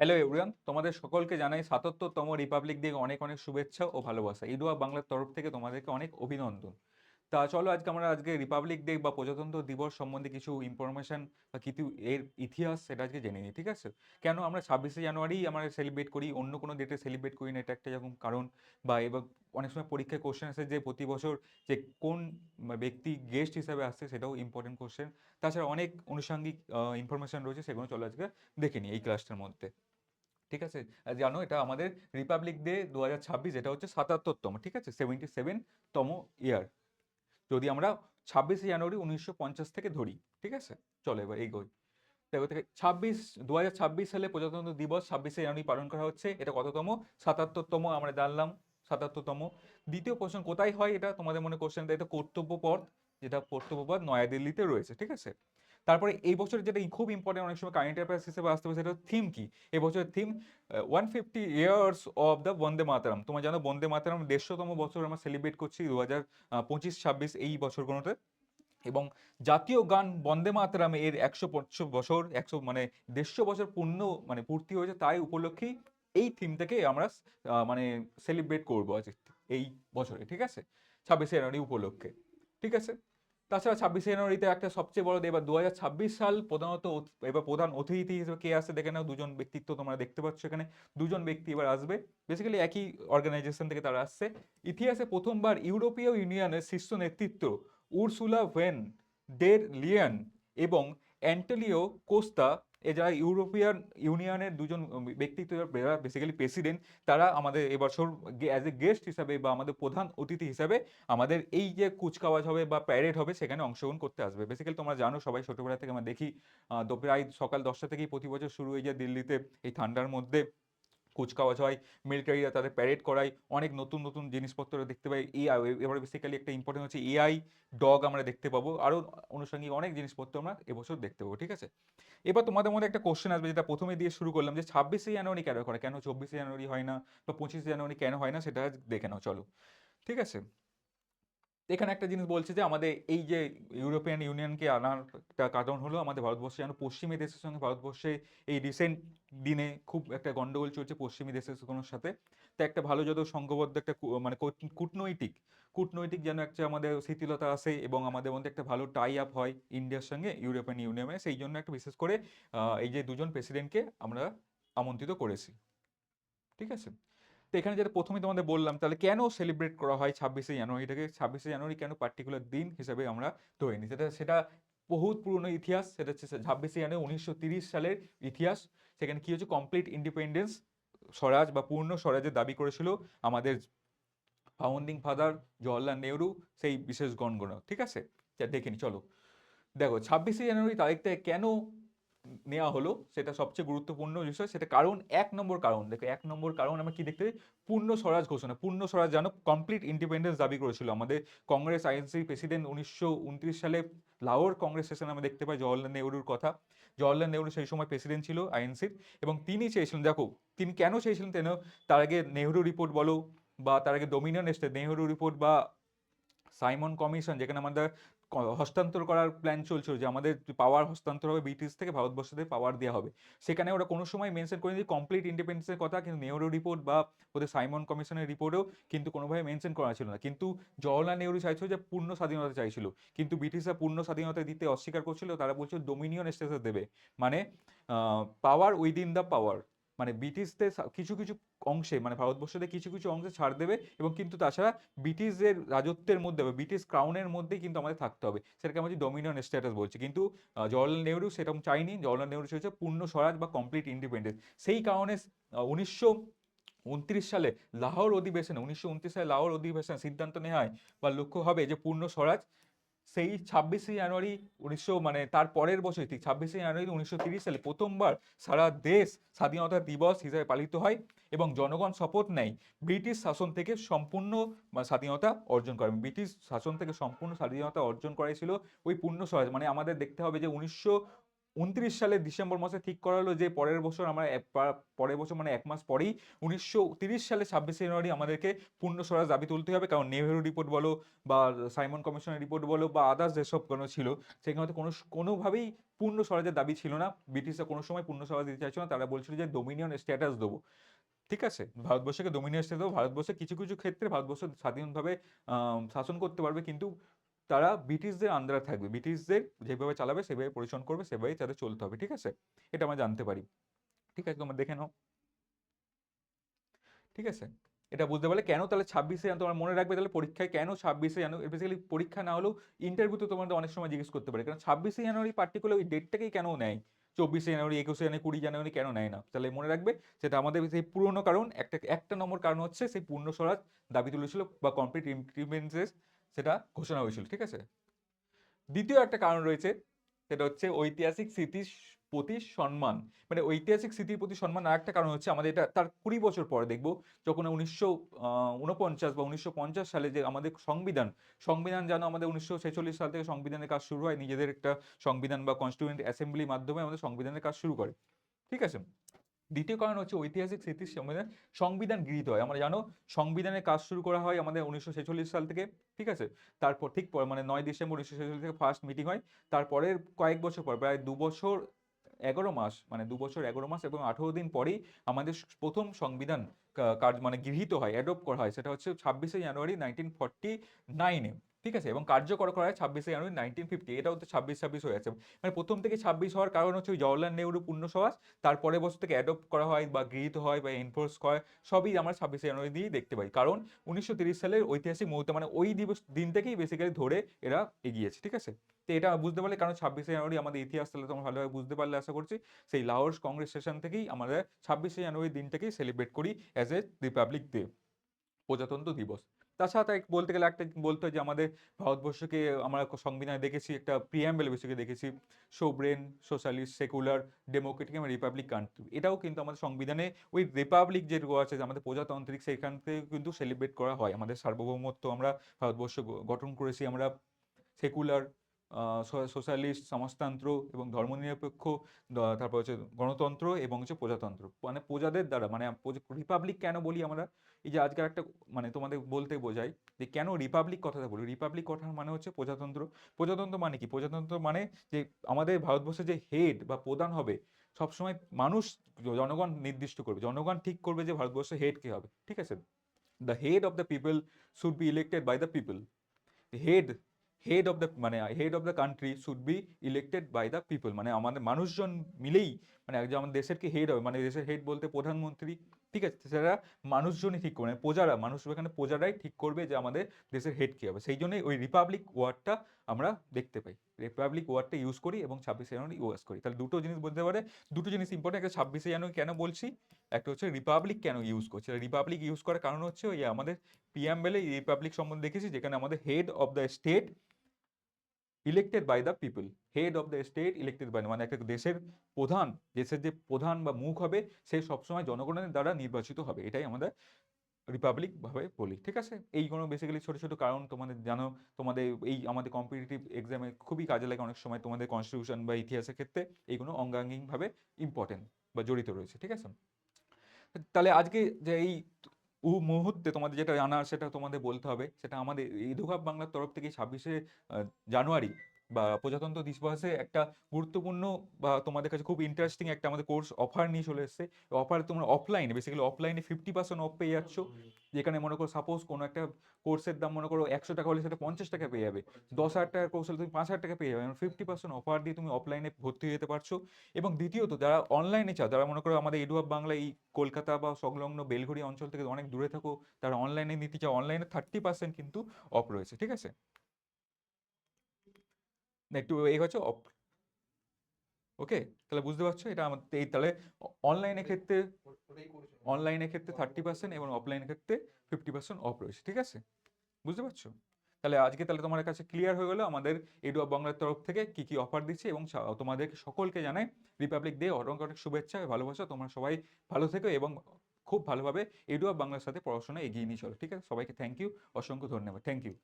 Hello everyone তোমাদের সকলকে জানাই সাতাত্তরতম রিপাবলিক ডে অনেক অনেক শুভেচ্ছা ও ভালোবাসা। ইডুয়া বাংলার তরফ থেকে তোমাদেরকে অনেক অভিনন্দন। তা চলো আজকে আমরা আজকে রিপাবলিক ডে বা প্রজাতন্ত্র দিবস সম্বন্ধে কিছু ইনফরমেশন বা কিছু এর ইতিহাস সেটা আজকে জেনে নিই, ঠিক আছে? কেন আমরা ছাব্বিশে জানুয়ারি আমরা সেলিব্রেট করি, অন্য কোনো ডেটে সেলিব্রেট করি না, এটা একটা যেরকম কারণ বা এবার অনেক সময় পরীক্ষায় কোশ্চেন আসে যে প্রতি বছর যে কোন ব্যক্তি গেস্ট হিসাবে আসছে সেটাও ইম্পর্টেন্ট কোশ্চেন তাছাড়া অনেক আনুষঙ্গিক ইনফরমেশন রয়েছে সেগুলো চলো আজকে দেখে নিই এই ক্লাসটার মধ্যে। ঠিক আছে? জানো এটা আমাদের রিপাবলিক ডে দু হাজার ছাব্বিশ, এটা হচ্ছে সাতাত্তরতম, ঠিক আছে? সেভেন্টি সেভেনতম ইয়ার যদি আমরা ছাব্বিশে জানুয়ারি উনিশশো পঞ্চাশ থেকে ধরি, ঠিক আছে? চলো এবার এগোই। দেখো থেকে ছাব্বিশ দু হাজার ছাব্বিশ সালে প্রজাতন্ত্র দিবস, ছাব্বিশে জানুয়ারি পালন করা হচ্ছে। এটা কততম? সাতাত্তরতম, আমরা জানলাম, সাতাত্তরতম। দ্বিতীয় প্রশ্ন, কোথায় হয় এটা? তোমাদের মনে কোশ্চেন এটা কর্তব্য পথ যেটা কর্তব্য পথ নয়াদিল্লিতে রয়েছে, ঠিক আছে? তারপরে এই বছর যেটা খুব ইম্পর্টেন্ট অনেক সময় কারেন্ট অ্যাফেয়ার্স হিসেবে আসতে হবে, সেটা থিম কি? বছরের theme one fifty years of the Vande Mataram তোমরা জানো বন্দে মাতারাম দেড়শোতম বছর আমরা সেলিব্রেট করছি দু হাজার পঁচিশ, ছাব্বিশ এই বছরগুলোতে। এবং জাতীয় গান বন্দে মাতরম এর একশো পঁচিশ বছর, একশো মানে দেড়শো বছর পূর্ণ মানে পূর্তি হয়েছে তাই উপলক্ষেই এই থিম থেকে আমরা মানে সেলিব্রেট করব আজ এই বছরে, ঠিক আছে? ছাব্বিশে জানুয়ারি উপলক্ষে, ঠিক আছে? তাছাড়া ছাব্বিশে জানুয়ারিতে একটা সবচেয়ে বড় এবার দু হাজার ছাব্বিশ সাল প্রধানত এবার প্রধান অতিথি হিসেবে কে আসে দেখে নাও, দুজন ব্যক্তিত্ব তোমরা দেখতে পাচ্ছ এখানে। দুজন ব্যক্তি এবার আসবে। বেসিক্যালি একই অর্গানাইজেশন থেকে তারা আসছে। ইতিহাসে প্রথমবার ইউরোপীয় ইউনিয়নের শীর্ষ নেতৃত্ব উরসুলা ভেন ডের লিয়ান এবং অ্যান্টলিও কোস্তা এ যারা ইউরোপিয়ান ইউনিয়নের দুজন ব্যক্তিত্ব যারা বেসিক্যালি প্রেসিডেন্ট তারা আমাদের এবছর অ্যাজ এ গেস্ট হিসাবে বা আমাদের প্রধান অতিথি হিসাবে আমাদের এই যে কুচকাওয়াজ হবে বা প্যারেড হবে, সেখানে অংশগ্রহণ করতে আসবে। বেসিক্যালি তোমরা জানো, সবাই ছোটোবেলা থেকে আমরা দেখি প্রায় সকাল দশটা থেকেই প্রতি বছর শুরু হয়ে যায় দিল্লিতে এই ঠান্ডার মধ্যে। কুচকাওয়াজ হয় মিলিটারিরা তাদের প্যারেড করায় অনেক নতুন নতুন জিনিসপত্র দেখতে পাই। এআই এবারে বেসিক্যালি একটা ইম্পর্টেন্ট হচ্ছে এআই ডগ আমরা দেখতে পাবো। আরও আনুষঙ্গিক অনেক জিনিসপত্র আমরা এবছর দেখতে পাবো, ঠিক আছে? এবার তোমাদের মধ্যে একটা কোশ্চেন আসবে যেটা প্রথমে দিয়ে শুরু করলাম যে ছাব্বিশে জানুয়ারি কেন করে? কেন চব্বিশে জানুয়ারি হয় না? বা পঁচিশে জানুয়ারি কেন হয় না? সেটা দেখে নাও, চলো। ঠিক আছে? এখানে একটা জিনিস বলছে যে আমাদের এই যে ইউরোপিয়ান ইউনিয়নকে আনার একটা কারণ হলো আমাদের ভারতবর্ষে যেন পশ্চিমী দেশের সঙ্গে ভারতবর্ষে এই রিসেন্ট দিনে খুব একটা গন্ডগোল চলছে পশ্চিমী দেশের কোনো সাথে। তা একটা ভালো যত সংঘবদ্ধ একটা মানে কূটনৈতিক কূটনৈতিক যেন একটা আমাদের শিথিলতা আসে এবং আমাদের মধ্যে একটা ভালো টাই আপ হয় ইন্ডিয়ার সঙ্গে ইউরোপিয়ান ইউনিয়নে সেই জন্য একটা বিশেষ করে এই যে দুজন প্রেসিডেন্টকে আমরা আমন্ত্রিত করেছি। ঠিক আছে? তো এখানে যেটা প্রথমে তোমাদের বললাম, তাহলে কেন সেলিব্রেট করা হয় ছাব্বিশে জানুয়ারিটাকে ছাব্বিশে জানুয়ারি কেন পার্টিকুলার দিন হিসেবে আমরা ধরে নিই? সেটা সেটা বহুত পুরনো ইতিহাস, সেটা হচ্ছে ছাব্বিশে জানুয়ারি উনিশশো সালের ইতিহাস। সেখানে কী হচ্ছে কমপ্লিট ইন্ডিপেন্ডেন্স স্বরাজ বা পূর্ণ স্বরাজের দাবি করেছিল আমাদের ফাউন্ডিং ফাদার জওয়াহরলাল নেহরু, সেই বিশেষ গণগণ। ঠিক আছে? দেখে নি, চলো। দেখো, ছাব্বিশে জানুয়ারি তারিখটা কেন নেওয়া হলো, সেটা সবচেয়ে গুরুত্বপূর্ণ বিষয়, সেটা কারণ, এক নম্বর কারণ, দেখো, এক নম্বর কারণ আমরা কি দেখতে পূর্ণ স্বরাজ ঘোষণা, পূর্ণ স্বরাজ জানো কমপ্লিট ইন্ডিপেন্ডেন্স দাবি করেছিল। আমাদের কংগ্রেস আইএনসি প্রেসিডেন্ট উনিশশো উনত্রিশ সালে লাহোর কংগ্রেস সেশনে আমরা দেখতে পাই জওয়াহরলাল নেহরুর কথা। জওয়াহরলাল নেহরু সেই সময় প্রেসিডেন্ট ছিল আইএনসির এবং তিনি চেয়েছিলেন, দেখো, তিনি কেন চেয়েছিলেন তেন তার আগে নেহরু রিপোর্ট বলো, বা তার আগে ডোমিনিয়ন এসছে, নেহরু রিপোর্ট বা সাইমন কমিশন, যেখানে আমাদের হস্তান্তর করার প্ল্যান চলছিল যে আমাদের পাওয়ার হস্তান্তর হবে, ব্রিটিশ থেকে ভারতবর্ষতে পাওয়ার দেওয়া হবে। সেখানে ওরা কোনো সময় মেনশন করেনি কমপ্লিট ইন্ডিপেন্ডেন্সের কথা, কিন্তু নেহরু রিপোর্ট বা ওদের সাইমন কমিশনের রিপোর্টেও কিন্তু কোনোভাবে মেনশন করা ছিল না। কিন্তু জওয়াহরলাল নেহরু চাইছিল যে পূর্ণ স্বাধীনতা চাইছিল। কিন্তু ব্রিটিশরা পূর্ণ স্বাধীনতা দিতে অস্বীকার করছিল, তারা বলছিল ডোমিনিয়ন স্টেটাস দেবে। মানে পাওয়ার উইদিন দ্য পাওয়ার মানে ব্রিটিশদের কিছু কিছু অংশে মানে ভারতবর্ষের কিছু কিছু অংশে ছাড় দেবে এবং কিন্তু তাছাড়া ব্রিটিশদের রাজত্বের মধ্যে বা ব্রিটিশ ক্রাউনের মধ্যেই কিন্তু আমাদের থাকতে হবে। সেটাকে আমরা ডোমিনিয়ন স্ট্যাটাস বলছি। কিন্তু জওয়াহরলাল নেহরু সেরকম চাইনি। জওয়াহরলাল নেহরু চেয়েছে পূর্ণ স্বরাজ বা কমপ্লিট ইন্ডিপেন্ডেন্স সেই কারণে উনিশশো উনত্রিশ সালে লাহোর অধিবেশনে, উনিশশো উনত্রিশ সালে লাহোর অধিবেশনে সিদ্ধান্ত নেওয়া হয় বা লক্ষ্য হবে যে পূর্ণ স্বরাজ সেই ছাব্বিশে জানুয়ারি উনিশশো মানে তার পরের বছর ঠিক ছাব্বিশে জানুয়ারি উনিশশো সালে প্রথমবার সারা দেশ স্বাধীনতা দিবস হিসাবে পালিত হয় এবং জনগণ শপথ নেয় ব্রিটিশ শাসন থেকে সম্পূর্ণ বা স্বাধীনতা অর্জন করে। ব্রিটিশ শাসন থেকে সম্পূর্ণ স্বাধীনতা অর্জন করাই ছিল ওই পূর্ণ স্বরাজ মানে আমাদের দেখতে হবে যে উনিশশো উনত্রিশ সালের ডিসেম্বর মাসে ঠিক করা হলো যে পরের বছর আমরা পরের বছর মানে এক মাস পরেই উনিশশো সালে ছাব্বিশে জানুয়ারি আমাদেরকে পূর্ণ স্বরাজ দাবি তুলতে হবে। কারণ নেহেরু রিপোর্ট বলো বা সাইমন কমিশনের রিপোর্ট বলো বা আদার্স যেসব কোনো ছিল, সেখানে কোনো, কোনোভাবেই পূর্ণ স্বরাজের দাবি ছিল না। ব্রিটিশরা কোনো সময় পূর্ণ স্বরাজ দিতে চাইছিল না। তারা বলছিল যে ডোমিনিয়ন স্ট্যাটাস দেবো। ঠিক আছে? ভারতবর্ষকে ডোমিনিয়ন স্ট্যাটাস দেবো। ভারতবর্ষে কিছু কিছু ক্ষেত্রে ভারতবর্ষ স্বাধীনভাবে শাসন করতে পারবে। কিন্তু তারা ব্রিটিশদের আন্ডারে থাকবে। ব্রিটিশদের যেভাবে চালাবে, সেভাবে পরিচালনা করবে, সেভাবেই তাদের চলতে হবে, ঠিক আছে? এটা আমরা জানতে পারি। ঠিক আছে, তোমরা দেখে নাও। ঠিক আছে? এটা বুঝতে পারলে কেন তাহলে ছাব্বিশে জানো তোমার মনে রাখবে, তাহলে পরীক্ষায় কেন ছাব্বিশে জানুয়ারি বেসিক্যালি পরীক্ষা না হলেও ইন্টারভিউতে তোমাদের অনেক সময় জিজ্ঞেস করতে পারে। কারণ ছাব্বিশে জানুয়ারি পার্টিকুলার ওই ডেটটাকেই কেন নেয়? চব্বিশে জানুয়ারি, একুশে জানুয়ারি, কুড়ি জানুয়ারি কেন নেয় না? তাহলে মনে রাখবে সেটা আমাদের সেই পুরনো কারণ, একটা একটা নম্বর কারণ হচ্ছে সেই পূর্ণ স্বরাজ দাবি তুলেছিল বা কমপ্লিট ইন্ডিপেন্ডেন্স সেটা ঘোষণা হয়েছিল, ঠিক আছে? দ্বিতীয় একটা কারণ রয়েছে, সেটা হচ্ছে ঐতিহাসিক স্মৃতির প্রতি সম্মান। মানে ঐতিহাসিক স্মৃতির প্রতি সম্মান আর একটা কারণ হচ্ছে আমাদের এটা তার কুড়ি বছর পরে দেখব, যখন উনিশশো উনপঞ্চাশ বা উনিশশো পঞ্চাশ সালে যে আমাদের সংবিধান সংবিধান যেন আমাদের উনিশশো ছেচল্লিশ সাল থেকে সংবিধানের কাজ শুরু হয়, নিজেদের একটা সংবিধান বা কনস্টিটিউয়েন্ট অ্যাসেম্বলির মাধ্যমে আমাদের সংবিধানের কাজ শুরু করে, ঠিক আছে? দ্বিতীয় কারণ হচ্ছে ঐতিহাসিক স্মৃতির সংবিধান সংবিধান গৃহীত হয়। আমরা জানো, সংবিধানের কাজ শুরু করা হয় আমাদের উনিশশো ছেচল্লিশ সাল থেকে, ঠিক আছে? তারপর ঠিক পর মানে নয় ডিসেম্বর উনিশশো ছেচল্লিশ থেকে ফার্স্ট মিটিং হয়। তারপরের কয়েক বছর পর, প্রায় দু বছর এগারো মাস মানে দু বছর এগারো মাস এবং আঠেরো দিন পরেই আমাদের প্রথম সংবিধান, কা- কার্য মানে গৃহীত হয় অ্যাডপ্ট করা হয়। সেটা হচ্ছে ছাব্বিশে জানুয়ারি নাইনটিন ফর্টি নাইনে ঠিক আছে? এবং কার্যকর করা হয় ছাব্বিশে জানুয়ারি নাইনটিন ফিফটি এটাও তো ছাব্বিশ ছাব্বিশ হয়ে আছে মানে প্রথম থেকে ছাব্বিশ হওয়ার কারণ হচ্ছে জওয়াহরলাল নেহরু পূর্ণ সমাজ, তারপরে বছর থেকে অ্যাডপ্ট করা হয় বা গৃহীত হয় বা এনফোর্স হয়, সবই আমরা ছাব্বিশে জানুয়ারি দিয়েই দেখতে পাই। কারণ উনিশশো সালের ঐতিহাসিক মুহূর্তে মানে ওই দিবস, দিন থেকেই বেসিক্যালি ধরে এরা এগিয়েছে ঠিক আছে? তো এটা বুঝতে পারলে, কারণ ছাব্বিশে জানুয়ারি আমাদের ইতিহাস তাহলে তোমরা ভালোভাবে বুঝতে পারলে আশা করছি, সেই লাহোর কংগ্রেস সেশন থেকেই আমরা ছাব্বিশে জানুয়ারি দিনটাকেই সেলিব্রেট করি অ্যাজ এ রিপাবলিক ডে প্রজাতন্ত্র দিবস। তাছাড়া বলতে গেলে একটা বলতে হয় যে আমাদের ভারতবর্ষকে আমরা সংবিধানে দেখেছি, একটা প্রিয়াম্বেল বেসিকে দেখেছি সোব্রেন সোশ্যালিস্ট সেকুলার ডেমোক্রেটিক এবং রিপাবলিক কান্ট্রি এটাও কিন্তু আমাদের সংবিধানে ওই রিপাবলিক যে আছে আমাদের প্রজাতান্ত্রিক, সেখান থেকে কিন্তু সেলিব্রেট করা হয়। আমাদের সার্বভৌমত্ব আমরা ভারতবর্ষ গঠন করেছি আমরা সেকুলার সোশ্যালিস্ট, সমাজতন্ত্র এবং ধর্মনিরপেক্ষ তারপর হচ্ছে গণতন্ত্র এবং হচ্ছে প্রজাতন্ত্র। মানে প্রজাদের দ্বারা মানে রিপাবলিক কেন বলি আমরা? এই যে আজকের একটা মানে তোমাদের বলতে বোঝাই যে কেন রিপাবলিক কথাটা বলি? রিপাবলিক কথার মানে হচ্ছে প্রজাতন্ত্র। প্রজাতন্ত্র মানে কি? প্রজাতন্ত্র মানে যে আমাদের ভারতবর্ষে যে হেড বা প্রধান হবে, সবসময় মানুষ জনগণ নির্দিষ্ট করবে। জনগণ ঠিক করবে যে ভারতবর্ষে হেড কে হবে। ঠিক আছে? The head of the people should be elected by the people head head of the মানে head of the country should be elected by the people মানে আমাদের মানুষজন মিলেই মানে যে আমাদের দেশের কি হেড হবে। মানে দেশের হেড বলতে প্রধানমন্ত্রী, ঠিক আছে? সেটা মানুষজনই ঠিক করবে। মানে প্রজারা, মানুষ এখানে প্রজারাই ঠিক করবে যে আমাদের দেশের হেড কী হবে। সেই জন্যই ওই রিপাবলিক ওয়ার্ডটা আমরা দেখতে পাই। রিপাবলিক ওয়ার্ডটা ইউজ করি এবং ছাব্বিশে জানুয়ারি ইউজ করি। তাহলে দুটো জিনিস বলতে পারে। দুটো জিনিস ইম্পর্টেন্ট একটা ছাব্বিশে জানুয়ারি কেন বলছি? একটা হচ্ছে রিপাবলিক কেন ইউজ করছে? রিপাবলিক ইউজ করার কারণ হচ্ছে ওই আমাদের পিএমবেলে রিপাবলিক সম্বন্ধে দেখেছি, যেখানে আমাদের head of the state elected by the people head of the state elected by মানে একটা দেশের প্রধান, দেশের যে প্রধান বা মুখ হবে, সে সবসময় জনগণের দ্বারা নির্বাচিত হবে, এটাই আমাদের রিপাবলিক ভাবে বলি, ঠিক আছে? এই কোনো বেসিক্যালি ছোটো ছোটো কারণ তোমাদের জানো, তোমাদের এই আমাদের কম্পিটিটিভ এক্সামে খুবই কাজে লাগে অনেক সময় তোমাদের কনস্টিটিউশন বা ইতিহাসের ক্ষেত্রে এইগুলো অঙ্গাঙ্গিকভাবে ইম্পর্টেন্ট বা জড়িত রয়েছে, ঠিক আছে? তাহলে আজকে যে এই উ- মুহূর্তে তোমাদের যেটা জানা সেটা তোমাদের বলতে হবে, সেটা আমাদের ইদুহাব বাংলার তরফ থেকে ছাব্বিশে জানুয়ারি বা প্রজাতন্ত্র দিবসে একটা গুরুত্বপূর্ণ বা তোমাদের কাছে খুব ইন্টারেস্টিং একটা আমাদের কোর্স অফার নিয়ে চলে এসেছে। অফার তোমরা অফলাইনে বেসিক্যালি অফলাইনে ফিফটি পার্সেন্ট অফ পেয়ে যাচ্ছ। যেখানে মনে করো সাপোজ কোনো একটা কোর্সের দাম মনে করো একশো টাকা হলে সেটা পঞ্চাশ টাকা পেয়ে যাবে। দশ হাজার টাকার কোর্স হলে তুমি পাঁচ হাজার টাকা পেয়ে যাবে। ফিফটি পার্সেন্ট অফার দিয়ে তুমি অফলাইনে ভর্তি হয়ে যেতে পারছ। এবং দ্বিতীয়ত, যারা অনলাইনে চাও, যারা মনে করো আমাদের এডুয়াব বাংলা এই কলকাতা বা সংলগ্ন বেলঘড়ি অঞ্চল থেকে অনেক দূরে থাকো, তারা অনলাইনে নিতে চাও অনলাইনে থার্টি পার্সেন্ট কিন্তু অফ রয়েছে, ঠিক আছে? একটু এই হচ্ছে অফ ওকে? তাহলে বুঝতে পারছ? এটা আমাদের এই তাহলে অনলাইনের ক্ষেত্রে অনলাইনের ক্ষেত্রে থার্টি পার্সেন্ট এবং অফলাইনের ক্ষেত্রে ফিফটি পার্সেন্ট অফ রয়েছে, ঠিক আছে? বুঝতে পারছ? তাহলে আজকে তাহলে তোমার কাছে ক্লিয়ার হয়ে গেলো আমাদের এডুয়া বাংলার তরফ থেকে কি কি অফার দিচ্ছে এবং তোমাদের সকলকে জানাই রিপাবলিক ডে অনেক অনেক শুভেচ্ছা, ভালোবাসা, তোমরা সবাই ভালো থেকো এবং খুব ভালোভাবে এডুয়া বাংলার সাথে পড়াশোনা এগিয়ে নিয়ে চলো, ঠিক আছে? সবাইকে থ্যাংক ইউ অসংখ্য ধন্যবাদ থ্যাংক ইউ